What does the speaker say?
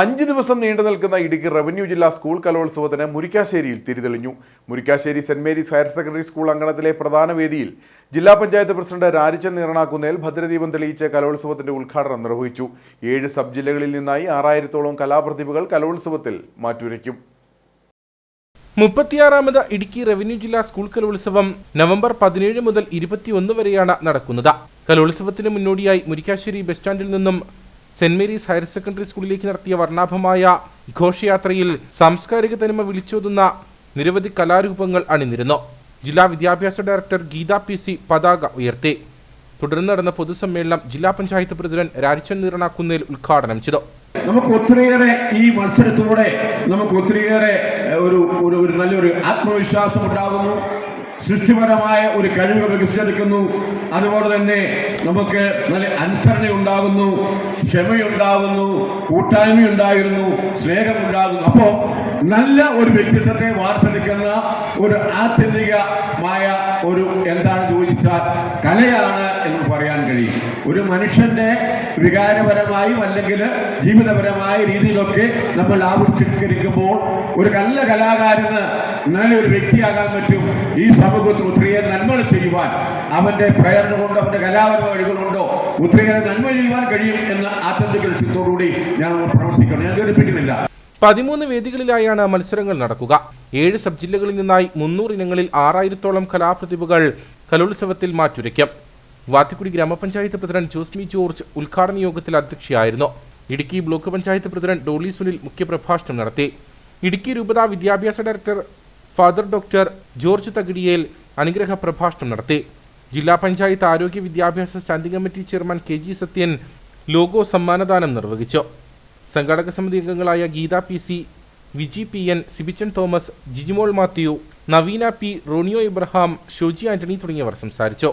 അഞ്ച് ദിവസം നീണ്ടു നിൽക്കുന്ന ഇടുക്കി റവന്യൂ ജില്ലാ സ്കൂൾ കലോത്സവത്തിന് മുരിക്കാശ്ശേരിയിൽ തിരിതെളിഞ്ഞു. Murickassery Saint Mary's higher secondary school അങ്കണത്തിലെ പ്രധാന വേദിയിൽ ജില്ലാ പഞ്ചായത്ത് പ്രസിഡന്റ് രാരിച്ചൻ നീറണാക്കുന്നേൽ ഭദ്രദീപം തെളിയിച്ച കലോത്സവത്തിന്റെ ഉദ്ഘാടനം നിർവഹിച്ചു. ഏഴ് സബ് ജില്ലകളിൽ നിന്നായി ആറായിരത്തോളം കലാപ്രതിഭകൾ കലോത്സവത്തിൽ മാറ്റുരയ്ക്കും. മുപ്പത്തിയാറാമത് ഇടുക്കി റവന്യൂ ജില്ലാ സ്കൂൾ കലോത്സവം നവംബർ പതിനേഴ് മുതൽ ഇരുപത്തിയൊന്ന് വരെയാണ് നടക്കുന്നത്. കലോത്സവത്തിന് മുന്നോടിയായി മുരിക്കാശ്ശേരി ബസ് സ്റ്റാൻഡിൽ നിന്നും സെന്റ് മേരീസ് ഹയർ സെക്കൻഡറി സ്കൂളിലേക്ക് നടത്തിയ വർണാഭമായ ഘോഷയാത്രയിൽ സാംസ്കാരിക തനിമ വിളിച്ചോതുന്ന നിരവധി കലാരൂപങ്ങൾ അണിനിരുന്നു. ജില്ലാ വിദ്യാഭ്യാസ ഡയറക്ടർ ഗീത പി സി പതാക ഉയർത്തി. തുടർന്ന് നടന്ന പൊതുസമ്മേളനം ജില്ലാ പഞ്ചായത്ത് പ്രസിഡന്റ് രാരിച്ചൻ നിറണാക്കുന്നേൽ ഉദ്ഘാടനം ചെയ്തു. നമുക്ക് ഒത്തിരിയേറെ ഈ മത്സരത്തിലൂടെ നമുക്ക് ഒത്തിരിയേറെ ഒരു ഒരു നല്ലൊരു ആത്മവിശ്വാസം ഉണ്ടാകുന്നു. സൃഷ്ടിപരമായ ഒരു കഴിവ് വികസിച്ചെടുക്കുന്നു. അതുപോലെ തന്നെ നമുക്ക് നല്ല അനുസരണ ഉണ്ടാകുന്നു ക്ഷമയുണ്ടാകുന്നു കൂട്ടായ്മയുണ്ടായിരുന്നു സ്നേഹമുണ്ടാകുന്നു. അപ്പോൾ നല്ല ഒരു വ്യക്തിത്വത്തെ വാർത്തെടുക്കുന്ന ഒരു ആത്യന്തികമായ ഒരു എന്താണ് ചോദിച്ചാൽ കലയാണ് എന്ന് പറയാൻ കഴിയും. ഒരു മനുഷ്യന്റെ വികാരപരമായും അല്ലെങ്കിൽ ജീവിതപരമായ രീതിയിലൊക്കെ നമ്മൾ ആവിഷ്കരിക്കുമ്പോൾ ഒരു നല്ല കലാകാരന് നല്ലൊരു വ്യക്തിയാകാൻ പറ്റും. ഈ സമൂഹത്തിൽ ഒത്തിരിയേറെ നന്മകൾ ചെയ്യുവാൻ അവന്റെ പ്രേരണ കൊണ്ടോ അവന്റെ കലാപരമ കഴിവുകളുണ്ടോ ഒത്തിരിയേറെ നന്മ ചെയ്യുവാൻ കഴിയും എന്ന ആത്യന്തിക ലക്ഷ്യത്തോടുകൂടി ഞാൻ പ്രവർത്തിക്കണം ഞാൻ ഘടിപ്പിക്കുന്നില്ല പതിമൂന്ന് വേദികളിലായാണ് മത്സരങ്ങൾ നടക്കുക. ഏഴ് സബ് ജില്ലകളിൽ നിന്നായി മുന്നൂറ് ഇനങ്ങളിൽ ആറായിരത്തോളം കലാപ്രതിഭകൾ കലോത്സവത്തിൽ മാറ്റുരയ്ക്കും. വാത്തിക്കുടി ഗ്രാമപഞ്ചായത്ത് പ്രസിഡന്റ് ജോസ്മി ജോർജ് ഉദ്ഘാടന യോഗത്തിൽ അധ്യക്ഷയായിരുന്നു. Idukki block panchayat president Dolly Sunil മുഖ്യപ്രഭാഷണം നടത്തി. ഇടുക്കി രൂപത വിദ്യാഭ്യാസ director father doctor George Thakidiyel അനുഗ്രഹ പ്രഭാഷണം നടത്തി. ജില്ലാ പഞ്ചായത്ത് ആരോഗ്യ വിദ്യാഭ്യാസ standing committee chairman K G Sathyan logo സമ്മാനദാനം നിർവഹിച്ചു. സംഘാടക സമിതി അംഗങ്ങളായ Geetha P C Viji P N Sibichan Thomas Jijimol Mathew Naveena P Ronio Ibrahim Shoji Antony തുടങ്ങിയവർ സംസാരിച്ചു.